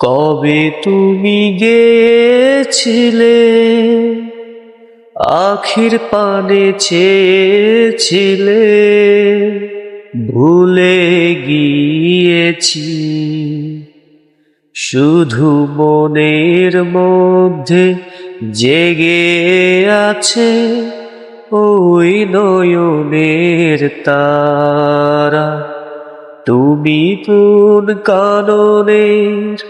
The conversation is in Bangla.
কবে তুমি গেছিলে? আখির পানে চেয়েছিলে। ভুলে গিয়েছি। শুধু মনের মধ্যে জেগে আছে ওই নয়নের তারা। তুমি কোন কাননের